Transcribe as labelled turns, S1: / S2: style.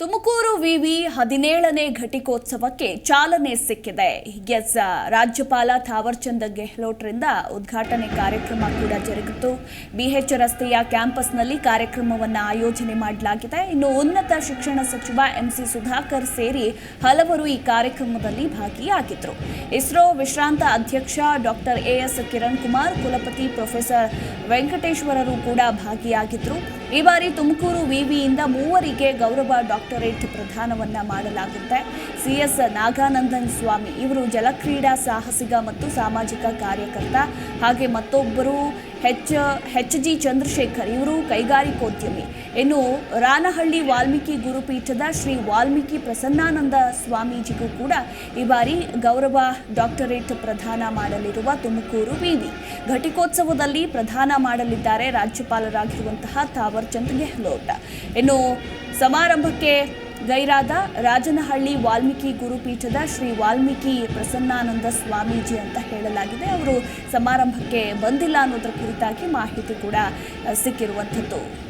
S1: ತುಮಕೂರು ವಿವಿ ಹದಿನೇಳನೇ ಘಟಿಕೋತ್ಸವಕ್ಕೆ ಚಾಲನೆ ಸಿಕ್ಕಿದೆ. ಎಸ್ ರಾಜ್ಯಪಾಲ ಥಾವರ್ಚಂದ್ ಗೆಹ್ಲೋಟ್ರಿಂದ ಉದ್ಘಾಟನೆ ಕಾರ್ಯಕ್ರಮ ಕೂಡ ಜರುಗಿತು. ಬಿಹೆಚ್ ರಸ್ತೆಯ ಕ್ಯಾಂಪಸ್ನಲ್ಲಿ ಕಾರ್ಯಕ್ರಮವನ್ನು ಆಯೋಜನೆ ಮಾಡಲಾಗಿದೆ. ಇನ್ನು ಉನ್ನತ ಶಿಕ್ಷಣ ಸಚಿವ ಎಂಸಿ ಸುಧಾಕರ್ ಸೇರಿ ಹಲವರು ಈ ಕಾರ್ಯಕ್ರಮದಲ್ಲಿ ಭಾಗಿಯಾಗಿದ್ದರು ಇಸ್ರೋ ವಿಶ್ರಾಂತ ಅಧ್ಯಕ್ಷ ಡಾಕ್ಟರ್ ಎಎಸ್ ಕಿರಣ್ ಕುಮಾರ್ ಕುಲಪತಿ ಪ್ರೊಫೆಸರ್ ವೆಂಕಟೇಶ್ವರರು ಕೂಡ ಭಾಗಿಯಾಗಿದ್ದರು ಈ ಬಾರಿ ತುಮಕೂರು ವಿವಿಯಿಂದ ಮೂವರಿಗೆ ಗೌರವ ಡಾಕ್ಟರೇಟ್ ಪ್ರಧಾನವನ್ನ ಮಾಡಲಾಗುತ್ತೆ. ಸಿ ಎಸ್ ನಾಗಾನಂದನ್ ಸ್ವಾಮಿ ಇವರು ಜಲಕ್ರೀಡಾ ಸಾಹಸಿಗ ಮತ್ತು ಸಾಮಾಜಿಕ ಕಾರ್ಯಕರ್ತ. ಹಾಗೆ ಮತ್ತೊಬ್ಬರು ಹೆಚ್ ಹೆಚ್ ಜಿ ಚಂದ್ರಶೇಖರ್, ಇವರು ಕೈಗಾರಿಕೋದ್ಯಮಿ. ಇನ್ನು ರಾನಹಳ್ಳಿ ವಾಲ್ಮೀಕಿ ಗುರುಪೀಠದ ಶ್ರೀ ವಾಲ್ಮೀಕಿ ಪ್ರಸನ್ನಾನಂದ ಸ್ವಾಮೀಜಿಗೂ ಕೂಡ ಈ ಬಾರಿ ಗೌರವ ಡಾಕ್ಟರೇಟ್ ಪ್ರದಾನ ಮಾಡಲಿರುವ ತುಮಕೂರು ವಿವಿ ಘಟಿಕೋತ್ಸವದಲ್ಲಿ ಪ್ರದಾನ ಮಾಡಲಿದ್ದಾರೆ ರಾಜ್ಯಪಾಲರಾಗಿರುವಂತಹ ತಾವರ್ಚಂದ್ ಗೆಹ್ಲೋಟ್. ಇನ್ನು ಸಮಾರಂಭಕ್ಕೆ ಗೈರಾದ ರಾಜನಹಳ್ಳಿ ವಾಲ್ಮೀಕಿ ಗುರುಪೀಠದ ಶ್ರೀ ವಾಲ್ಮೀಕಿ ಪ್ರಸನ್ನಾನಂದ ಸ್ವಾಮೀಜಿ ಅಂತ ಹೇಳಲಾಗಿದೆ. ಅವರು ಸಮಾರಂಭಕ್ಕೆ ಬಂದಿಲ್ಲ ಅನ್ನೋದ್ರ ಕುರಿತಾಗಿ ಮಾಹಿತಿ ಕೂಡ ಸಿಕ್ಕಿರುವಂಥದ್ದು.